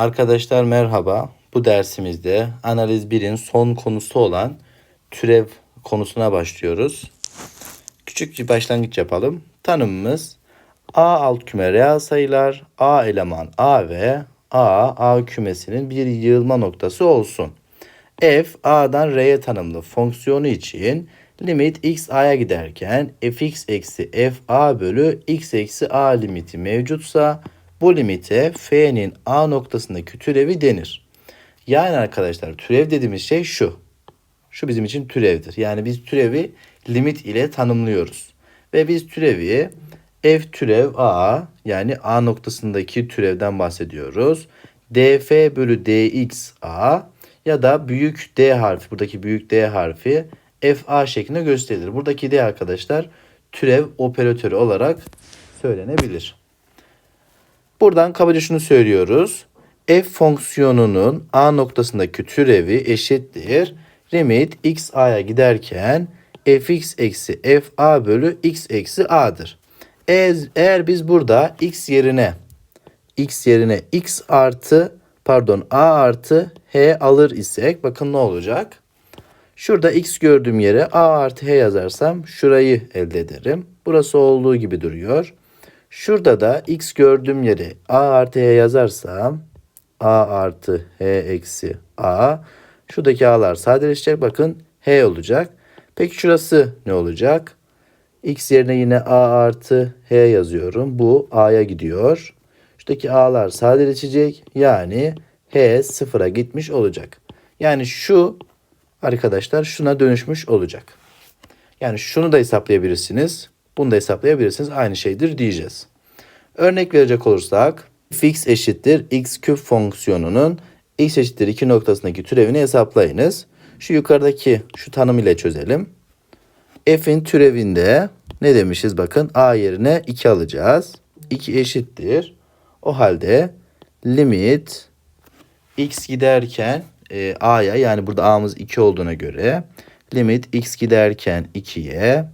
Arkadaşlar merhaba. Bu dersimizde analiz 1'in son konusu olan türev konusuna başlıyoruz. Küçük bir başlangıç yapalım. Tanımımız A alt küme reel sayılar, A eleman A ve A, A kümesinin bir yığılma noktası olsun. F, A'dan R'ye tanımlı fonksiyonu için limit x a'ya giderken fx eksi f a bölü x eksi a limiti mevcutsa bu limite f'nin a noktasındaki türevi denir. Yani arkadaşlar türev dediğimiz şey şu. Şu bizim için türevdir. Yani biz türevi limit ile tanımlıyoruz. Ve biz türevi f türev a yani a noktasındaki türevden bahsediyoruz. df bölü dx a ya da büyük D harfi buradaki büyük D harfi FA şeklinde gösterilir. Buradaki D arkadaşlar türev operatörü olarak söylenebilir. Buradan kabaca şunu söylüyoruz. F fonksiyonunun A noktasındaki türevi eşittir. Limit x a'ya giderken fx eksi fa bölü x eksi a'dır. Eğer biz burada x yerine x yerine x artı pardon a artı h alır isek bakın ne olacak? Şurada x gördüğüm yere a artı h yazarsam şurayı elde ederim. Burası olduğu gibi duruyor. Şurada da x gördüğüm yere a artı h yazarsam a artı h eksi a. Şuradaki a'lar sadeleşecek. Bakın h olacak. Peki şurası ne olacak? x yerine yine a artı h yazıyorum. Bu a'ya gidiyor. Şuradaki a'lar sadeleşecek. Yani h sıfıra gitmiş olacak. Yani şu arkadaşlar şuna dönüşmüş olacak. Yani şunu da hesaplayabilirsiniz. Bunu da hesaplayabilirsiniz. Aynı şeydir diyeceğiz. Örnek verecek olursak fx eşittir x küp fonksiyonunun x eşittir 2 noktasındaki türevini hesaplayınız. Şu yukarıdaki şu tanım ile çözelim. f'in türevinde ne demişiz bakın a yerine 2 alacağız. 2 eşittir. O halde limit x giderken e, a'ya yani burada a'mız 2 olduğuna göre limit x giderken 2'ye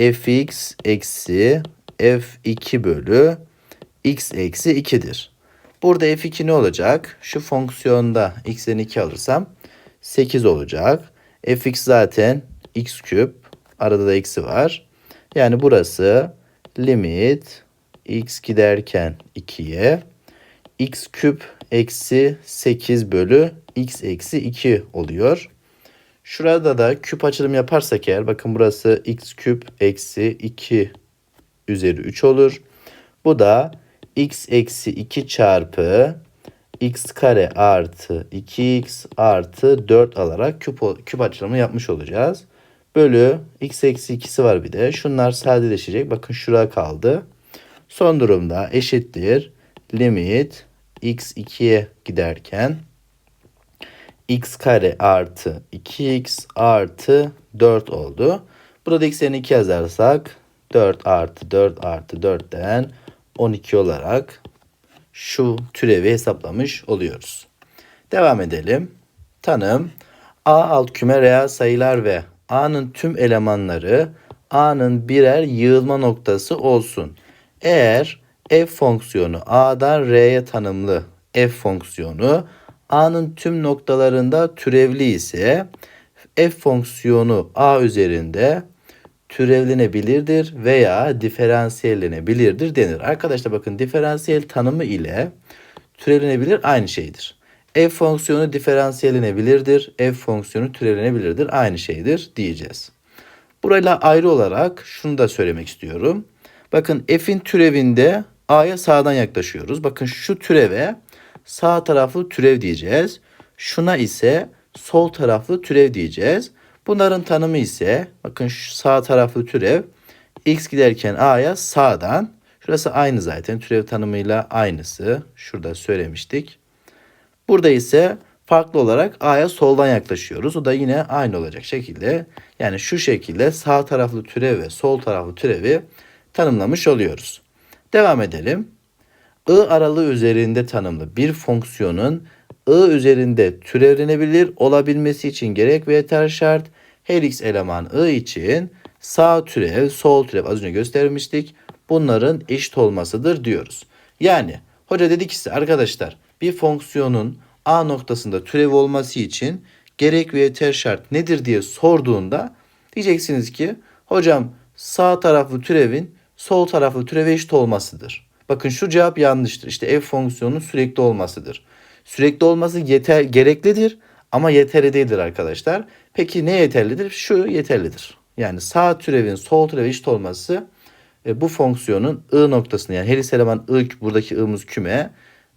fx eksi f2 bölü x eksi 2'dir. Burada f2 ne olacak? Şu fonksiyonda x'den 2 alırsam 8 olacak. fx zaten x küp. Arada da eksi var. Yani burası limit x giderken 2'ye x küp eksi 8 bölü x eksi 2 oluyor. Şurada da küp açılım yaparsak eğer bakın burası x küp eksi 2 üzeri 3 olur. Bu da x eksi 2 çarpı x kare artı 2x artı 4 alarak küp, küp açılımı yapmış olacağız. Bölü x eksi 2'si var bir de. Şunlar sadeleşecek. Bakın şuraya kaldı. Son durumda eşittir. Limit x 2'ye giderken x kare artı 2x artı 4 oldu. Burada x'lerini 2 yazarsak 4 artı 4 artı 4'ten 12 olarak şu türevi hesaplamış oluyoruz. Devam edelim. Tanım A alt küme reel sayılar ve A'nın tüm elemanları A'nın birer yığılma noktası olsun. Eğer f fonksiyonu A'dan R'ye tanımlı f fonksiyonu A'nın tüm noktalarında türevli ise f fonksiyonu A üzerinde türevlenebilirdir veya diferansiyellenebilirdir denir. Arkadaşlar bakın diferansiyel tanımı ile türevlenebilir aynı şeydir. F fonksiyonu diferansiyellenebilirdir. F fonksiyonu türevlenebilirdir. Aynı şeydir diyeceğiz. Burayla ayrı olarak şunu da söylemek istiyorum. Bakın f'in türevinde a'ya sağdan yaklaşıyoruz. Bakın şu türeve sağ taraflı türev diyeceğiz. Şuna ise sol taraflı türev diyeceğiz. Bunların tanımı ise bakın şu sağ taraflı türev x giderken a'ya sağdan şurası aynı zaten türev tanımıyla aynısı. Şurada söylemiştik. Burada ise farklı olarak a'ya soldan yaklaşıyoruz. O da yine aynı olacak şekilde. Yani şu şekilde sağ taraflı türev ve sol taraflı türevi tanımlamış oluyoruz. Devam edelim. I aralığı üzerinde tanımlı bir fonksiyonun I üzerinde türevlenebilir olabilmesi için gerek ve yeter şart her x eleman I için sağ türev, sol türev az önce göstermiştik. Bunların eşit olmasıdır diyoruz. Yani hoca dedi ki size arkadaşlar bir fonksiyonun A noktasında türev olması için gerek ve yeter şart nedir diye sorduğunda diyeceksiniz ki hocam sağ taraflı türevin sol taraflı türeve eşit olmasıdır. Bakın şu cevap yanlıştır. İşte f fonksiyonunun sürekli olmasıdır. Sürekli olması yeter gereklidir ama yeterli değildir arkadaşlar. Peki ne yeterlidir? Şu yeterlidir. Yani sağ türevin sol türeve eşit olması e, bu fonksiyonun i noktasını yani helis eleman i buradaki i'miz küme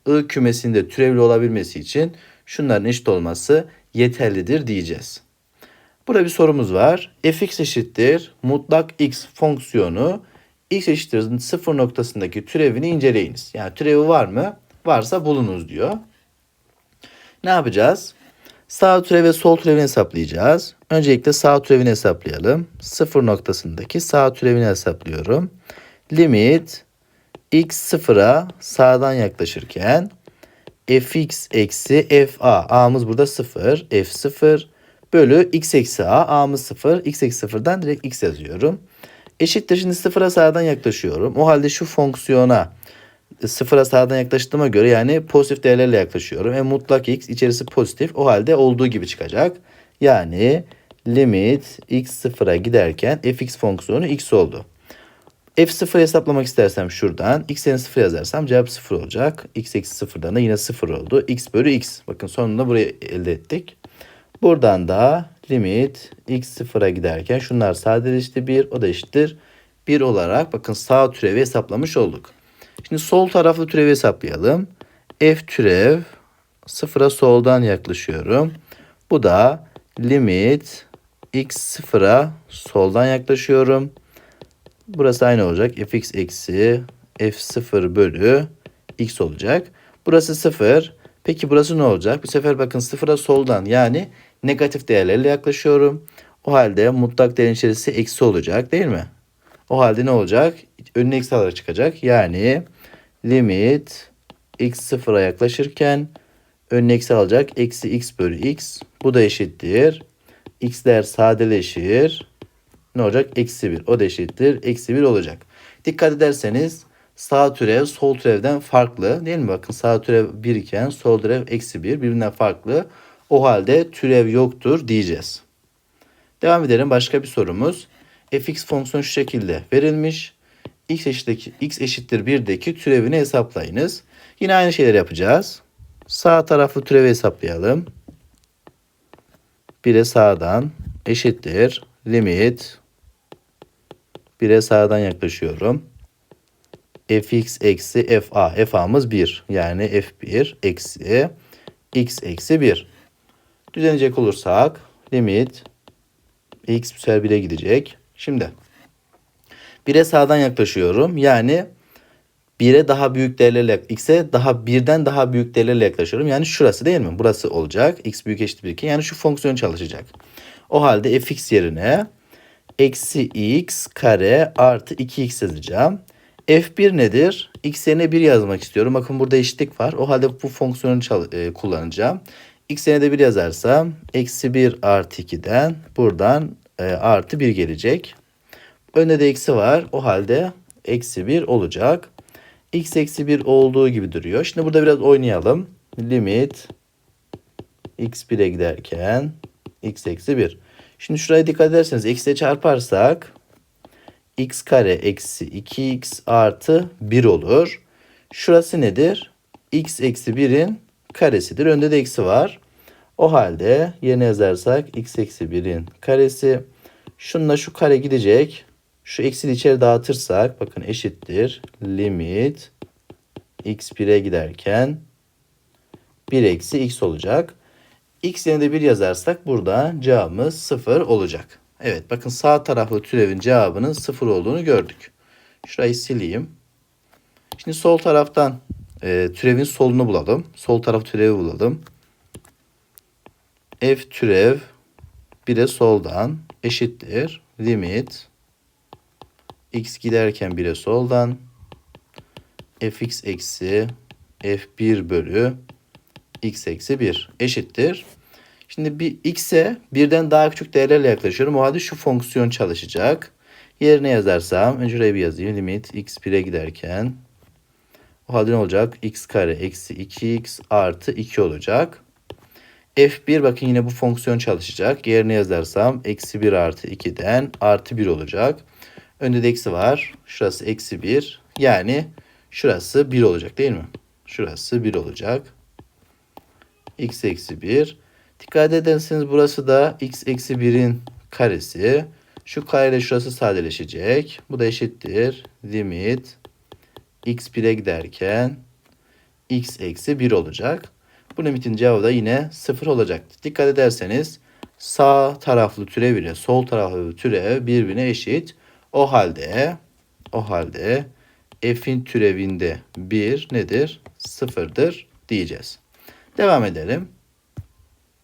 i kümesinde türevli olabilmesi için şunların eşit olması yeterlidir diyeceğiz. Burada bir sorumuz var. fx eşittir mutlak x fonksiyonu x eşittir sıfır noktasındaki türevini inceleyiniz. Yani türevi var mı? Varsa bulunuz diyor. Ne yapacağız? Sağ türev ve sol türevini hesaplayacağız. Öncelikle sağ türevini hesaplayalım. Sıfır noktasındaki sağ türevini hesaplıyorum. Limit x sıfıra sağdan yaklaşırken fx eksi fa a'mız burada sıfır f sıfır bölü x eksi a a'mız sıfır x eksi sıfırdan direkt x yazıyorum. Eşittir şimdi sıfıra sağdan yaklaşıyorum. O halde şu fonksiyona sıfıra sağdan yaklaştığıma göre yani pozitif değerlerle yaklaşıyorum. E mutlak x içerisi pozitif. O halde olduğu gibi çıkacak. Yani limit x sıfıra giderken fx fonksiyonu x oldu. f0 hesaplamak istersem şuradan x yerine 0 yazarsam cevap 0 olacak. x eksi 0'dan da yine 0 oldu. x bölü x. Bakın sonunda burayı elde ettik. Buradan da limit x sıfıra giderken şunlar sadeleşti 1 o da eşittir 1 olarak bakın sağ türevi hesaplamış olduk. Şimdi sol taraflı türevi hesaplayalım. F türev sıfıra soldan yaklaşıyorum. Bu da limit x sıfıra soldan yaklaşıyorum. Burası aynı olacak. fx eksi f0 bölü x olacak. Burası 0. Peki burası ne olacak? Bu sefer bakın sıfıra soldan yani negatif değerlerle yaklaşıyorum. O halde mutlak değerin içerisi eksi olacak değil mi? O halde ne olacak? Önüne eksi alarak çıkacak. Yani limit x sıfıra yaklaşırken önüne eksi alacak. Eksi x bölü x. Bu da eşittir. x'ler sadeleşir. Ne olacak? Eksi 1. O da eşittir. Eksi 1 olacak. Dikkat ederseniz sağ türev sol türevden farklı değil mi? Bakın sağ türev 1 iken sol türev eksi 1 birbirinden farklı. O halde türev yoktur diyeceğiz. Devam edelim. Başka bir sorumuz. fx fonksiyonu şu şekilde verilmiş. x eşittir, x eşittir 1'deki türevini hesaplayınız. Yine aynı şeyleri yapacağız. Sağ taraflı türevi hesaplayalım. 1'e sağdan eşittir. Limit 1'e sağdan yaklaşıyorum. fx eksi fa. fa'mız 1. Yani f1 eksi x eksi 1. Düzenecek olursak limit x sefer 1'e gidecek. Şimdi 1'e sağdan yaklaşıyorum. Yani 1'e daha büyük değerlerle x'e daha birden daha büyük değerlerle yaklaşıyorum. Yani şurası değil mi? Burası olacak. x büyük eşittir 1 Yani şu fonksiyon çalışacak. O halde fx yerine eksi x kare artı 2x yazacağım. f1 nedir? x yerine 1 yazmak istiyorum. Bakın burada eşitlik var. O halde bu fonksiyonu e, kullanacağım. X yerine de 1 yazarsam eksi 1 artı 2'den buradan e, artı 1 gelecek. Önde de eksi var. O halde eksi 1 olacak. x eksi 1 olduğu gibi duruyor. Şimdi burada biraz oynayalım. Limit x 1'e giderken x eksi 1. Şimdi şuraya dikkat ederseniz eksiye çarparsak x kare eksi 2x artı 1 olur. Şurası nedir? x eksi 1'in karesidir. Önde de eksi var. O halde yerine yazarsak x eksi 1'in karesi. Şununla şu kare gidecek. Şu eksi içeri dağıtırsak bakın eşittir. Limit x 1'e giderken 1 eksi x olacak. x yerine de 1 yazarsak burada cevabımız 0 olacak. Evet bakın sağ taraflı türevin cevabının 0 olduğunu gördük. Şurayı sileyim. Şimdi sol taraftan e, türevin solunu bulalım. Sol taraf türevi bulalım. F türev 1'e soldan eşittir. Limit x giderken 1'e soldan fx eksi f1 bölü x eksi 1 eşittir. Şimdi bir x'e birden daha küçük değerlerle yaklaşıyorum. O halde şu fonksiyon çalışacak. Yerine yazarsam şuraya bir yazayım. Limit x 1'e giderken O halde ne olacak? x kare eksi 2x artı 2 olacak. F1 bakın yine bu fonksiyon çalışacak. Yerine yazarsam eksi 1 artı 2'den artı 1 olacak. Önde de eksi var. Şurası eksi 1. Yani şurası 1 olacak değil mi? Şurası 1 olacak. x eksi 1. Dikkat ederseniz burası da x eksi 1'in karesi. Şu kareyle şurası sadeleşecek. Bu da eşittir. Limit x 1'e giderken x eksi 1 olacak. Bu limitin cevabı da yine 0 olacaktır. Dikkat ederseniz sağ taraflı türev ile sol taraflı türev birbirine eşit. O halde o halde f'in türevinde 1 nedir? 0'dır diyeceğiz. Devam edelim.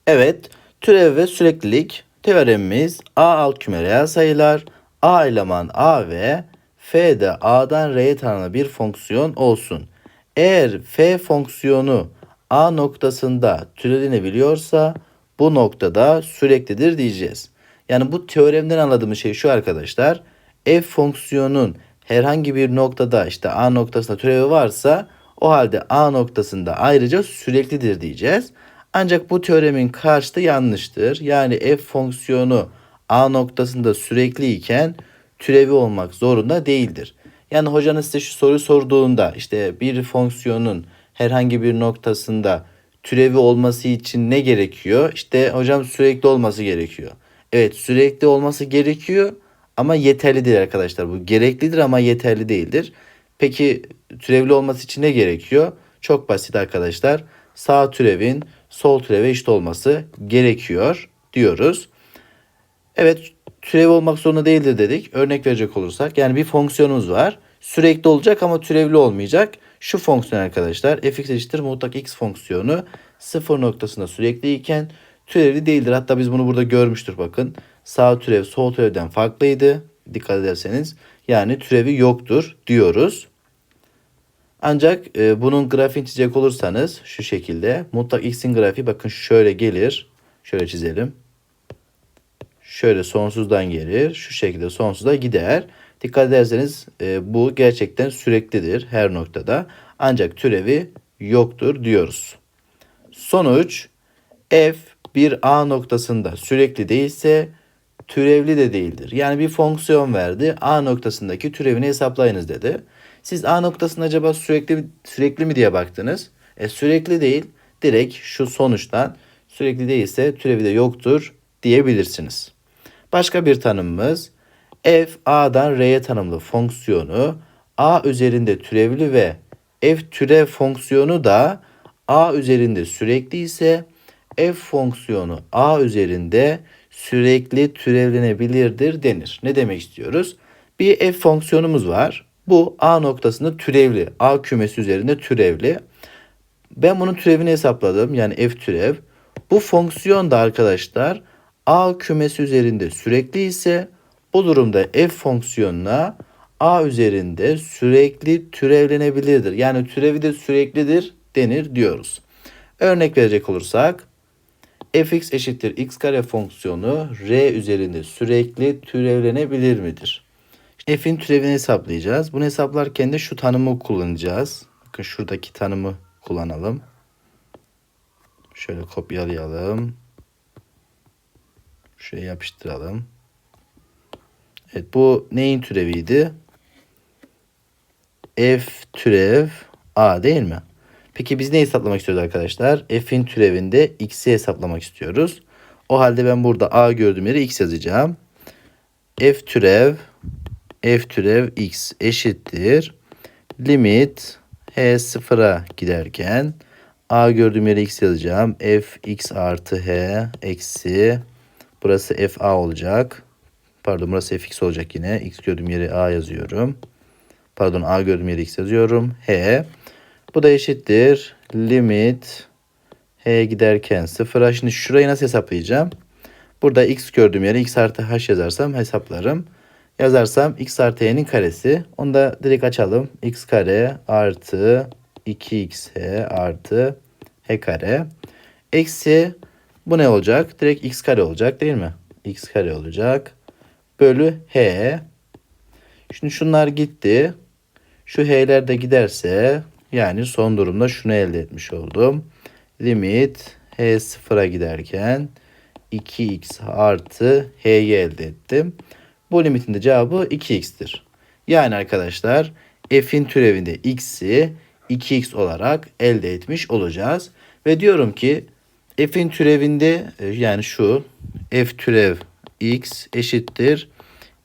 Evet, türev ve süreklilik teoremimiz A alt küme reel sayılar, A eleman A ve F'de A'dan R'ye tanımlı bir fonksiyon olsun. Eğer F fonksiyonu A noktasında türenebiliyorsa bu noktada süreklidir diyeceğiz. Yani bu teoremden anladığımız şey şu arkadaşlar. F fonksiyonun herhangi bir noktada işte A noktasında türevi varsa o halde A noktasında ayrıca süreklidir diyeceğiz. Ancak bu teoremin karşıtı yanlıştır. Yani f fonksiyonu a noktasında sürekli iken türevi olmak zorunda değildir. Yani hocanız size şu soru sorduğunda işte bir fonksiyonun herhangi bir noktasında türevi olması için ne gerekiyor? İşte hocam sürekli olması gerekiyor. Evet sürekli olması gerekiyor ama yeterli değil arkadaşlar. Bu gereklidir ama yeterli değildir. Peki türevli olması için ne gerekiyor? Çok basit arkadaşlar. Sağ türevin sol türeve eşit olması gerekiyor diyoruz. Evet türev olmak zorunda değildir dedik. Örnek verecek olursak yani bir fonksiyonumuz var. Sürekli olacak ama türevli olmayacak. Şu fonksiyon arkadaşlar fx eşittir mutlak x fonksiyonu sıfır noktasında sürekli iken türevli değildir. Hatta biz bunu burada görmüştür bakın. Sağ türev sol türevden farklıydı. Dikkat ederseniz yani türevi yoktur diyoruz. Ancak e, bunun grafiğini çizecek olursanız şu şekilde mutlak x'in grafiği bakın şöyle gelir. Şöyle çizelim. Şöyle sonsuzdan gelir. Şu şekilde sonsuza gider. Dikkat ederseniz e, bu gerçekten süreklidir her noktada. Ancak türevi yoktur diyoruz. Sonuç f bir a noktasında sürekli değilse türevli de değildir. Yani bir fonksiyon verdi. A noktasındaki türevini hesaplayınız dedi. Siz A noktasında acaba sürekli sürekli mi diye baktınız. E sürekli değil. Direkt şu sonuçtan sürekli değilse türevi de yoktur diyebilirsiniz. Başka bir tanımımız f a'dan r'ye tanımlı fonksiyonu a üzerinde türevli ve f türev fonksiyonu da a üzerinde sürekli ise f fonksiyonu a üzerinde sürekli türevlenebilirdir denir. Ne demek istiyoruz? Bir f fonksiyonumuz var. Bu A noktasında türevli. A kümesi üzerinde türevli. Ben bunun türevini hesapladım. Yani f türev. Bu fonksiyon da arkadaşlar A kümesi üzerinde sürekli ise bu durumda f fonksiyonuna A üzerinde sürekli türevlenebilirdir. Yani türevi de süreklidir denir diyoruz. Örnek verecek olursak fx eşittir x kare fonksiyonu r üzerinde sürekli türevlenebilir midir? f'in türevini hesaplayacağız. Bunu hesaplarken de şu tanımı kullanacağız. Bakın şuradaki tanımı kullanalım. Şöyle kopyalayalım. Şuraya yapıştıralım. Evet bu neyin türeviydi? F türev A değil mi? Peki biz ne hesaplamak istiyoruz arkadaşlar? F'in türevinde x'i hesaplamak istiyoruz. O halde ben burada A gördüğüm yere x yazacağım. F türev f türev x eşittir. Limit h sıfıra giderken a gördüğüm yere x yazacağım. f x artı h eksi burası f a olacak. Pardon burası f x olacak yine. x gördüğüm yere a yazıyorum. Pardon a gördüğüm yere x yazıyorum. h bu da eşittir. Limit h giderken sıfıra. Şimdi şurayı nasıl hesaplayacağım? Burada x gördüğüm yere x artı h yazarsam hesaplarım yazarsam x artı y'nin karesi. Onu da direkt açalım. x kare artı 2x artı h kare. Eksi bu ne olacak? Direkt x kare olacak değil mi? x kare olacak. Bölü h. Şimdi şunlar gitti. Şu h'ler de giderse Yani son durumda şunu elde etmiş oldum. Limit h sıfıra giderken 2x artı h'yi elde ettim. Bu limitin de cevabı 2x'tir. Yani arkadaşlar f'in türevinde x'i 2x olarak elde etmiş olacağız. Ve diyorum ki f'in türevinde e, yani şu f türev x eşittir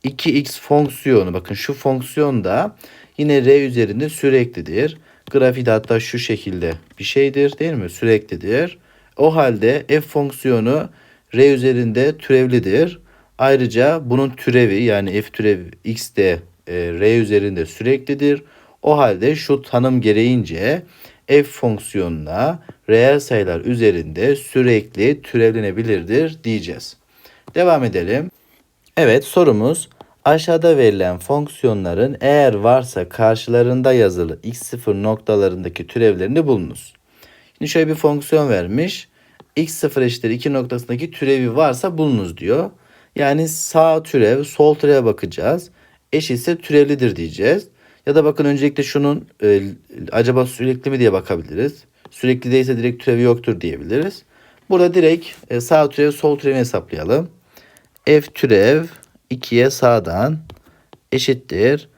2x fonksiyonu bakın şu fonksiyon da yine r üzerinde süreklidir. Grafiği de hatta şu şekilde bir şeydir değil mi? Süreklidir. O halde f fonksiyonu r üzerinde türevlidir. Ayrıca bunun türevi yani f türev x de e, r üzerinde süreklidir. O halde şu tanım gereğince f fonksiyonuna reel sayılar üzerinde sürekli türevlenebilirdir diyeceğiz. Devam edelim. Evet sorumuz aşağıda verilen fonksiyonların eğer varsa karşılarında yazılı x0 noktalarındaki türevlerini bulunuz. Şimdi şöyle bir fonksiyon vermiş. x0 eşittir 2 noktasındaki türevi varsa bulunuz diyor. Yani sağ türev, sol türeve bakacağız. Eşitse türevlidir diyeceğiz. Ya da bakın öncelikle şunun e, acaba sürekli mi diye bakabiliriz. Sürekli değilse direkt türevi yoktur diyebiliriz. Burada direkt e, sağ türev, sol türevi hesaplayalım. f türev 2'ye sağdan eşittir.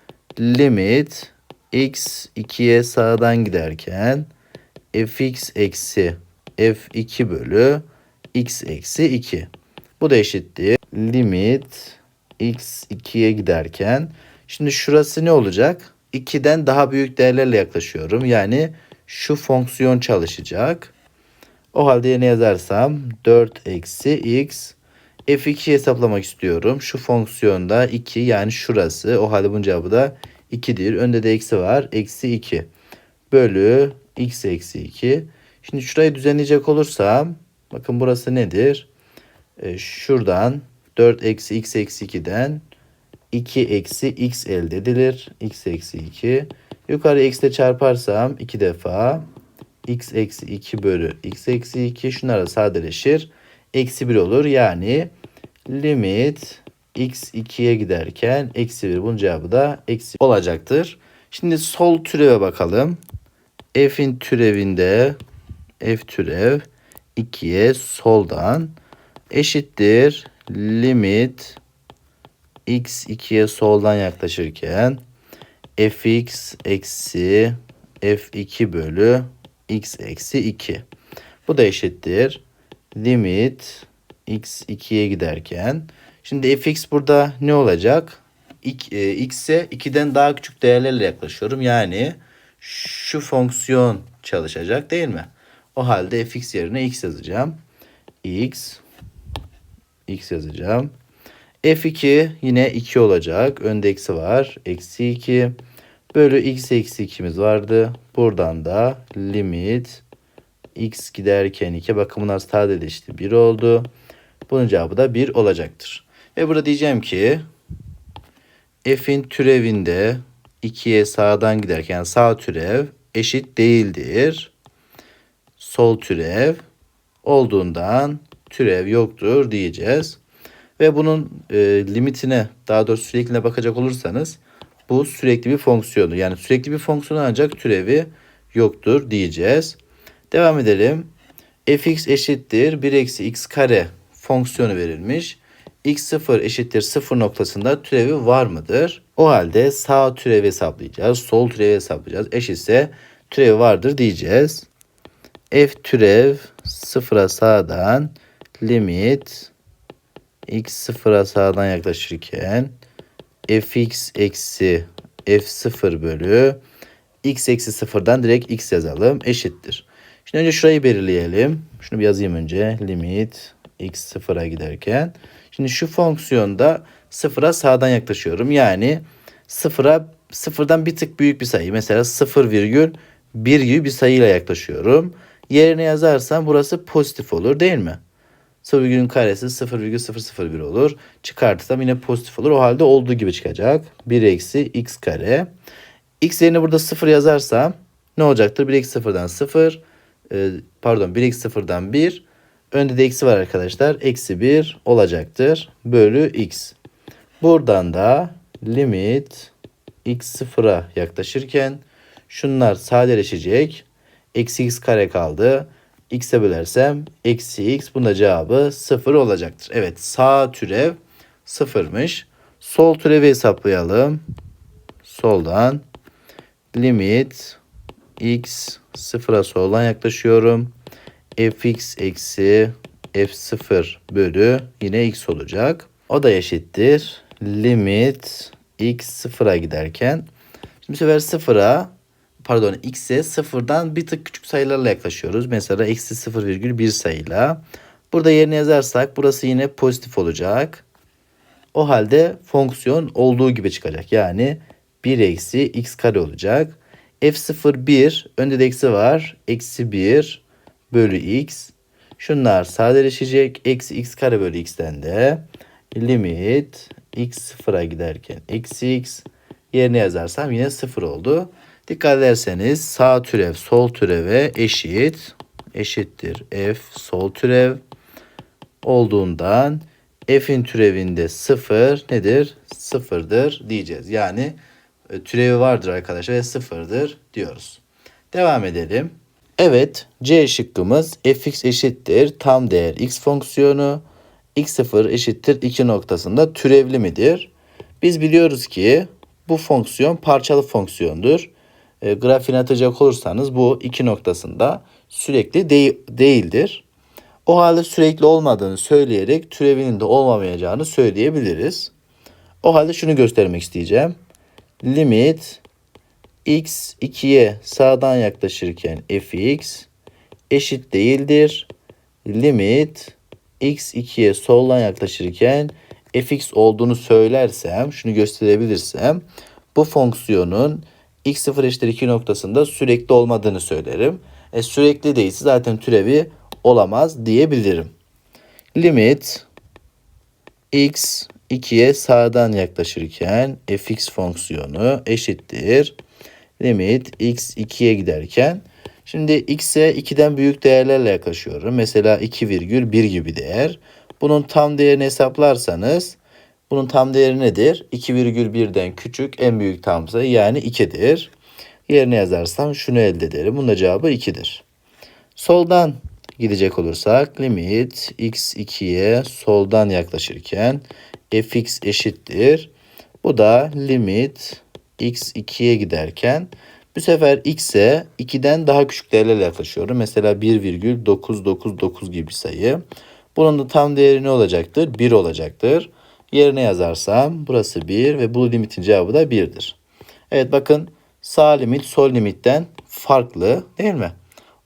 Limit x 2'ye sağdan giderken fx eksi f2 bölü x eksi 2. Bu da eşittir. Limit x 2'ye giderken şimdi şurası ne olacak? 2'den daha büyük değerlerle yaklaşıyorum. Yani şu fonksiyon çalışacak. O halde ne yazarsam 4 eksi x f2 hesaplamak istiyorum. Şu fonksiyonda 2 yani şurası. O halde bunun cevabı da 2'dir. Önde de eksi var. Eksi 2 bölü x eksi 2. Şimdi şurayı düzenleyecek olursam bakın burası nedir? Ee, şuradan 4 eksi x eksi 2'den 2 eksi x elde edilir. x eksi 2. Yukarı x ile çarparsam 2 defa x eksi 2 bölü x eksi 2. Şunlar sadeleşir. Eksi 1 olur. Yani limit x 2'ye giderken eksi 1. Bunun cevabı da eksi olacaktır. Şimdi sol türeve bakalım. f'in türevinde f türev 2'ye soldan eşittir limit x 2'ye soldan yaklaşırken fx eksi f2 bölü x eksi 2. Bu da eşittir. Limit x 2'ye giderken. Şimdi fx burada ne olacak? X'e 2'den daha küçük değerlerle yaklaşıyorum. Yani şu fonksiyon çalışacak değil mi? O halde fx yerine x yazacağım. x x yazacağım. F2 yine 2 olacak. Önde eksi var. Eksi 2 bölü x eksi 2'miz vardı. Buradan da limit x giderken 2 bakın bunlar sadeleşti. 1 oldu. Bunun cevabı da 1 olacaktır. Ve burada diyeceğim ki f'in türevinde 2'ye sağdan giderken sağ türev eşit değildir. Sol türev olduğundan türev yoktur diyeceğiz. Ve bunun e, limitine daha doğrusu sürekline bakacak olursanız bu sürekli bir fonksiyonu. Yani sürekli bir fonksiyon ancak türevi yoktur diyeceğiz. Devam edelim. fx eşittir 1 eksi x kare fonksiyonu verilmiş. x0 eşittir 0 noktasında türevi var mıdır? O halde sağ türevi hesaplayacağız. Sol türevi hesaplayacağız. Eşitse türevi vardır diyeceğiz. f türev sıfıra sağdan limit x sıfıra sağdan yaklaşırken fx eksi f0 bölü x eksi sıfırdan direkt x yazalım eşittir. Şimdi önce şurayı belirleyelim. Şunu bir yazayım önce. Limit x sıfıra giderken. Şimdi şu fonksiyonda sıfıra sağdan yaklaşıyorum. Yani sıfıra sıfırdan bir tık büyük bir sayı. Mesela 0,1 gibi bir sayıyla yaklaşıyorum. Yerine yazarsam burası pozitif olur değil mi? 0,'ün karesi 0,001 olur. Çıkartırsam yine pozitif olur. O halde olduğu gibi çıkacak. 1 eksi x kare. x yerine burada 0 yazarsam ne olacaktır? 1 eksi 0'dan 0. E, pardon 1 eksi 0'dan 1. Önde de eksi var arkadaşlar. Eksi 1 olacaktır. Bölü x. Buradan da limit x sıfıra yaklaşırken Şunlar sadeleşecek. Eksi x kare kaldı. X'e bölersem eksi x. Bunda cevabı 0 olacaktır. Evet sağ türev 0'mış. Sol türevi hesaplayalım. Soldan limit x sıfıra soldan yaklaşıyorum. fx eksi f0 bölü yine x olacak. O da eşittir. Limit x sıfıra giderken. Şimdi sefer sıfıra pardon x'e sıfırdan bir tık küçük sayılarla yaklaşıyoruz. Mesela eksi 0,1 sayıyla. Burada yerine yazarsak burası yine pozitif olacak. O halde fonksiyon olduğu gibi çıkacak. Yani 1 eksi x kare olacak. f0 1 önde de eksi var. Eksi 1 bölü x. Şunlar sadeleşecek. Eksi x kare bölü x'ten de limit x sıfıra giderken eksi x yerine yazarsam yine sıfır oldu. Dikkat ederseniz sağ türev sol türeve eşit eşittir f sol türev olduğundan f'in türevinde sıfır nedir? Sıfırdır diyeceğiz. Yani e, türevi vardır arkadaşlar ve sıfırdır diyoruz. Devam edelim. Evet C şıkkımız fx eşittir tam değer x fonksiyonu x0 eşittir 2 noktasında türevli midir? Biz biliyoruz ki bu fonksiyon parçalı fonksiyondur. E, grafiğini atacak olursanız bu iki noktasında sürekli de değildir. O halde sürekli olmadığını söyleyerek türevinin de olmamayacağını söyleyebiliriz. O halde şunu göstermek isteyeceğim. Limit x 2'ye sağdan yaklaşırken fx eşit değildir. Limit x 2'ye soldan yaklaşırken fx olduğunu söylersem, şunu gösterebilirsem bu fonksiyonun x0 eşittir 2 noktasında sürekli olmadığını söylerim. E, sürekli değilse zaten türevi olamaz diyebilirim. Limit x 2'ye sağdan yaklaşırken fx fonksiyonu eşittir. Limit x 2'ye giderken şimdi x'e 2'den büyük değerlerle yaklaşıyorum. Mesela 2,1 gibi değer. Bunun tam değerini hesaplarsanız bunun tam değeri nedir? 2,1'den küçük en büyük tam sayı yani 2'dir. Yerine yazarsam şunu elde ederim. Bunun da cevabı 2'dir. Soldan gidecek olursak limit x 2'ye soldan yaklaşırken fx eşittir. Bu da limit x 2'ye giderken bu sefer x'e 2'den daha küçük değerlerle yaklaşıyorum. Mesela 1,999 gibi sayı. Bunun da tam değeri ne olacaktır? 1 olacaktır. Yerine yazarsam burası 1 ve bu limitin cevabı da 1'dir. Evet bakın sağ limit sol limitten farklı değil mi?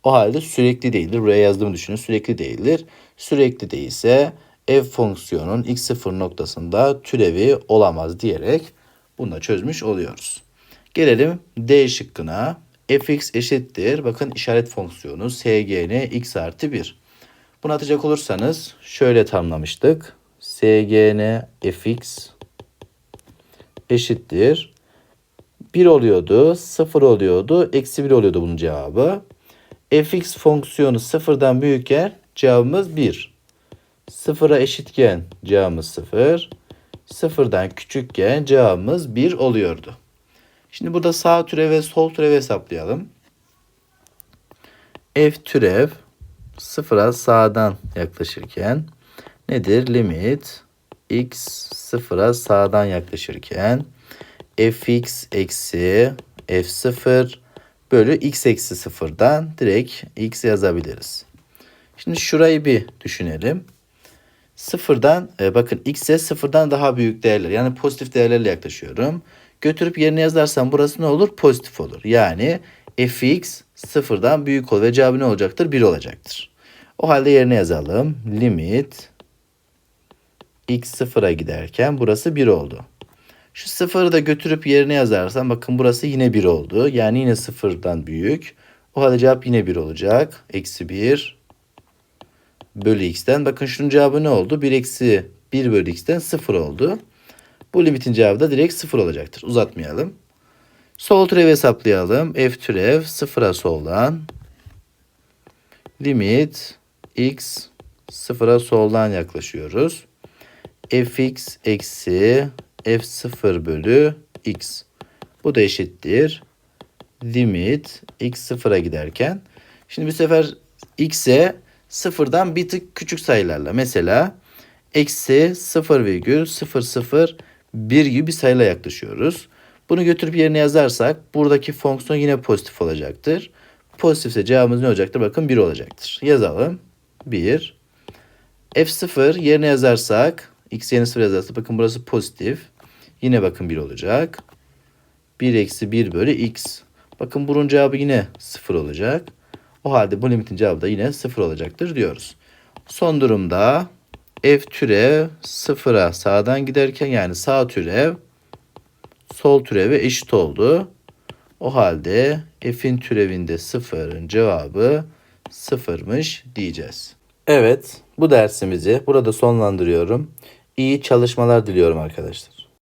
O halde sürekli değildir. Buraya yazdığımı düşünün sürekli değildir. Sürekli değilse f fonksiyonun x0 noktasında türevi olamaz diyerek bunu da çözmüş oluyoruz. Gelelim D şıkkına. fx eşittir. Bakın işaret fonksiyonu sgn x artı 1. Bunu atacak olursanız şöyle tanımlamıştık. Sgn fx eşittir. 1 oluyordu, 0 oluyordu, eksi 1 oluyordu bunun cevabı. fx fonksiyonu sıfırdan büyükken cevabımız 1. Sıfıra eşitken cevabımız 0. Sıfırdan küçükken cevabımız 1 oluyordu. Şimdi burada sağ türev ve sol türev hesaplayalım. F türev sıfıra sağdan yaklaşırken nedir? Limit x sıfıra sağdan yaklaşırken fx eksi f0 bölü x eksi sıfırdan direkt x yazabiliriz. Şimdi şurayı bir düşünelim. Sıfırdan e, bakın x'e sıfırdan daha büyük değerler yani pozitif değerlerle yaklaşıyorum. Götürüp yerine yazarsam burası ne olur? Pozitif olur. Yani fx sıfırdan büyük olur ve cevabı ne olacaktır? 1 olacaktır. O halde yerine yazalım. Limit x sıfıra giderken burası 1 oldu. Şu sıfırı da götürüp yerine yazarsam bakın burası yine 1 oldu. Yani yine sıfırdan büyük. O halde cevap yine 1 olacak. Eksi 1 bölü x'ten. Bakın şunun cevabı ne oldu? 1 eksi 1 bölü x'ten 0 oldu. Bu limitin cevabı da direkt 0 olacaktır. Uzatmayalım. Sol türev hesaplayalım. F türev 0'a soldan. Limit x 0'a soldan yaklaşıyoruz. Fx eksi f0 bölü x. Bu da eşittir. limit x sıfıra giderken şimdi bu sefer x'e sıfırdan bir tık küçük sayılarla mesela eksi 0,001 gibi bir sayıyla yaklaşıyoruz. Bunu götürüp yerine yazarsak buradaki fonksiyon yine pozitif olacaktır. Pozitifse cevabımız ne olacaktır? Bakın 1 olacaktır. Yazalım. 1. F0 yerine yazarsak x yerine 0 yazarsak bakın burası pozitif. Yine bakın 1 olacak. 1 eksi 1 bölü x. Bakın bunun cevabı yine 0 olacak. O halde bu limitin cevabı da yine 0 olacaktır diyoruz. Son durumda f türev 0'a sağdan giderken yani sağ türev sol türeve eşit oldu. O halde f'in türevinde 0'ın cevabı 0'mış diyeceğiz. Evet bu dersimizi burada sonlandırıyorum. İyi çalışmalar diliyorum arkadaşlar.